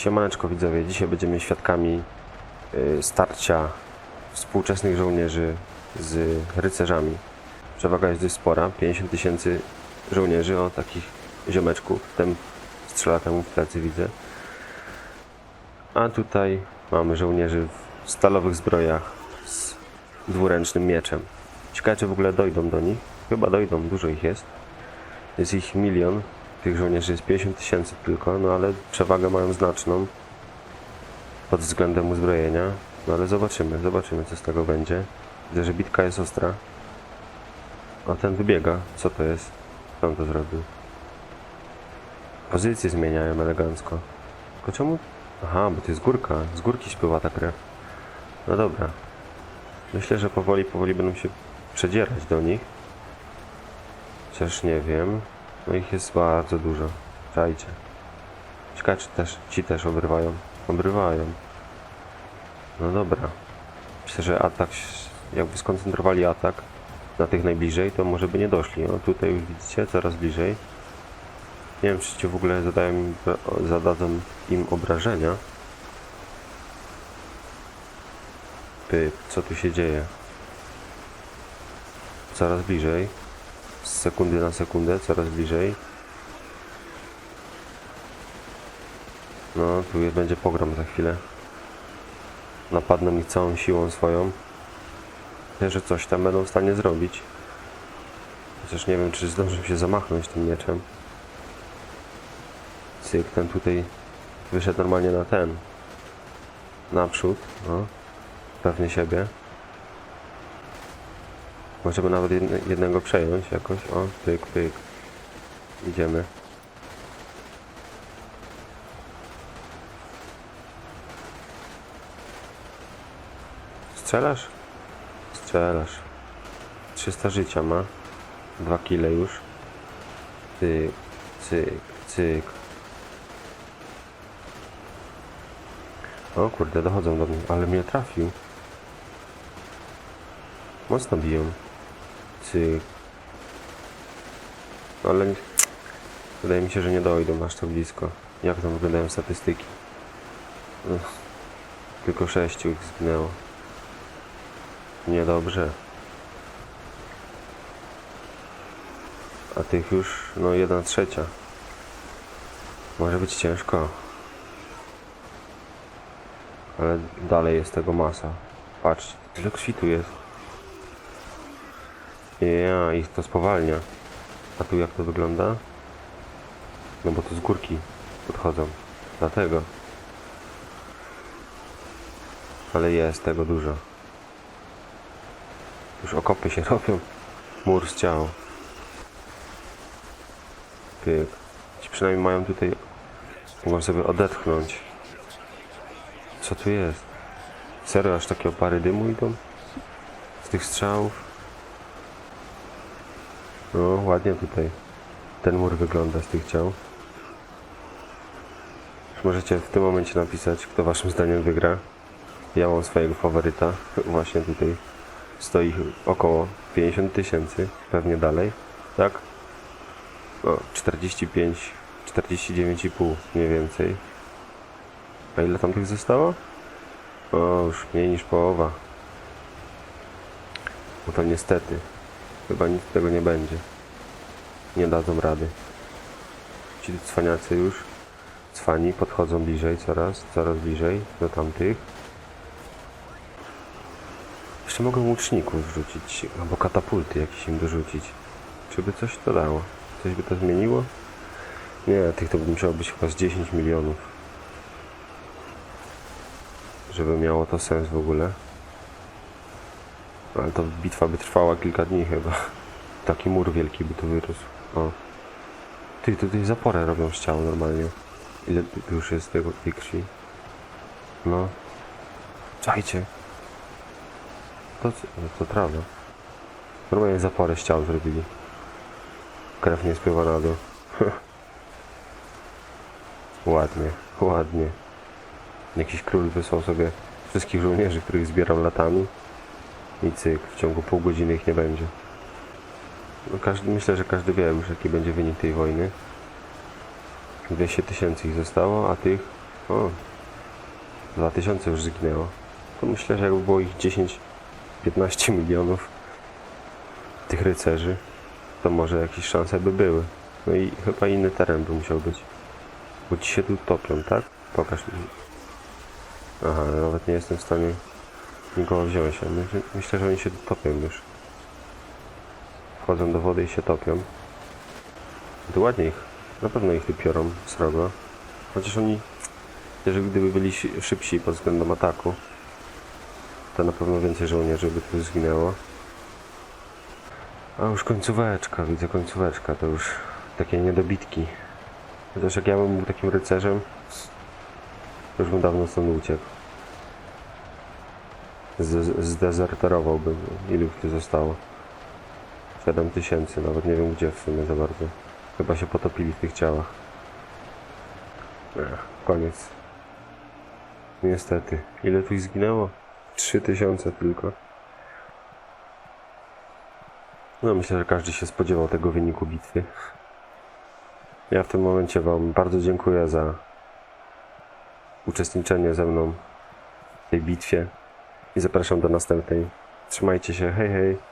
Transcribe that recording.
Siemaneczko widzowie, dzisiaj będziemy świadkami y, starcia współczesnych żołnierzy z rycerzami. Przewaga jest dość spora, 50 tysięcy żołnierzy, o takich ziomeczków, ten strzela temu w plecy widzę. A tutaj mamy żołnierzy w stalowych zbrojach z dwuręcznym mieczem. Ciekawe czy w ogóle dojdą do nich. Chyba dojdą, dużo ich jest. Jest ich milion. Tych żołnierzy jest 50 tysięcy tylko, no ale przewagę mają znaczną pod względem uzbrojenia. No ale zobaczymy, zobaczymy co z tego będzie. Widzę, że bitka jest ostra. A ten wybiega. Co to jest? Co on to zrobił? Pozycje zmieniają elegancko. Tylko czemu? Aha, bo to jest górka. Z górki spływa ta krew. No dobra. Myślę, że powoli, powoli będą się przedzierać do nich. Chociaż nie wiem. No ich jest bardzo dużo. Czajcie. Ciekawe, czy też, ci też obrywają. Obrywają. No dobra. Myślę, że atak, jakby skoncentrowali atak na tych najbliżej, to może by nie doszli. O, tutaj już widzicie, coraz bliżej. Nie wiem, czy ci w ogóle zadają, zadadzą im obrażenia. Pyk, co tu się dzieje? Coraz bliżej. Z sekundy na sekundę, coraz bliżej. No, tu jest, będzie pogrom za chwilę. Napadną ich całą siłą swoją. Myślę, że coś tam będą w stanie zrobić. Chociaż nie wiem, czy zdążą się zamachnąć tym mieczem. Cyk, ten tutaj wyszedł normalnie na ten. Naprzód, no. Pewnie siebie. Możemy nawet jedne, jednego przejąć jakoś. O, pyk, pyk. Idziemy. Strzelasz? Strzelasz. 300 życia ma. 2 kile już. Cyk, cyk, cyk. O kurde, dochodzą do mnie, ale mnie trafił. Mocno biją. Cyk. Ale wydaje mi się, że nie dojdą aż tak blisko. Jak tam wyglądają statystyki? Tylko sześciu ich zginęło. Niedobrze. A tych już, no jedna trzecia. Może być ciężko. Ale dalej jest tego masa. Patrzcie, ile kwitu jest. Ja, ich to spowalnia. A tu jak to wygląda? No bo tu z górki podchodzą. Dlatego. Ale jest tego dużo. Już okopy się robią. Mur z ciał. Pyk. Ci przynajmniej mają tutaj... Mogą sobie odetchnąć. Co tu jest? Serio, aż takie opary dymu idą? Z tych strzałów? No, ładnie tutaj ten mur wygląda z tych ciał. Możecie w tym momencie napisać, kto waszym zdaniem wygra. Ja mam swojego faworyta. Właśnie tutaj stoi około 50 tysięcy, pewnie dalej, tak? O, 45, 49,5 mniej więcej. A ile tam tych zostało? O, już mniej niż połowa. No to niestety, chyba nic z tego nie będzie. Nie dadzą rady. Ci cwaniacy już, cwani, podchodzą bliżej coraz, coraz bliżej do tamtych. Jeszcze mogę łuczników wrzucić, albo katapulty jakieś im dorzucić. Czy by coś to dało? Coś by to zmieniło? Nie, tych to by musiało być chyba z 10 milionów. Żeby miało to sens w ogóle. Ale to bitwa by trwała kilka dni chyba. Taki mur wielki by tu wyrósł. O. Ty, tutaj zaporę robią z ciał normalnie. Ile już jest tego, tej krwi? No. Czajcie. To, co- to trawa. Normalnie zaporę z ciał zrobili. Krew nie spływa na dół. ładnie, ładnie. Jakiś król wysłał sobie wszystkich żołnierzy, których zbierał latami. I cyk, w ciągu pół godziny ich nie będzie. No każdy, myślę, że każdy wie już jaki będzie wynik tej wojny. 200 tysięcy ich zostało, a tych O, 2000 już zginęło. To myślę, że jakby było ich 10-15 milionów tych rycerzy, to może jakieś szanse by były. No i chyba inny teren by musiał być. Bo ci się tu topią, tak? Pokaż mi. Aha, nawet nie jestem w stanie nikogo wziąć. ale Myślę, że oni się topią już. Wchodzą do wody i się topią. To ładnie ich, na pewno ich wypiorą srogo. Chociaż oni, jeżeli gdyby byli si- szybsi pod względem ataku, to na pewno więcej żołnierzy by tu zginęło. A już końcóweczka, widzę końcóweczka, to już takie niedobitki. Chociaż jak ja bym był takim rycerzem, to już bym dawno stąd uciekł. Zdezerterowałbym. Ilu ich tu zostało? 7 tysięcy, nawet nie wiem gdzie w sumie za bardzo. Chyba się potopili w tych ciałach. Ech, koniec. Niestety. Ile tu ich zginęło? 3000 tylko. No myślę, że każdy się spodziewał tego wyniku bitwy. Ja w tym momencie Wam bardzo dziękuję za uczestniczenie ze mną w tej bitwie i zapraszam do następnej. Trzymajcie się, hej hej.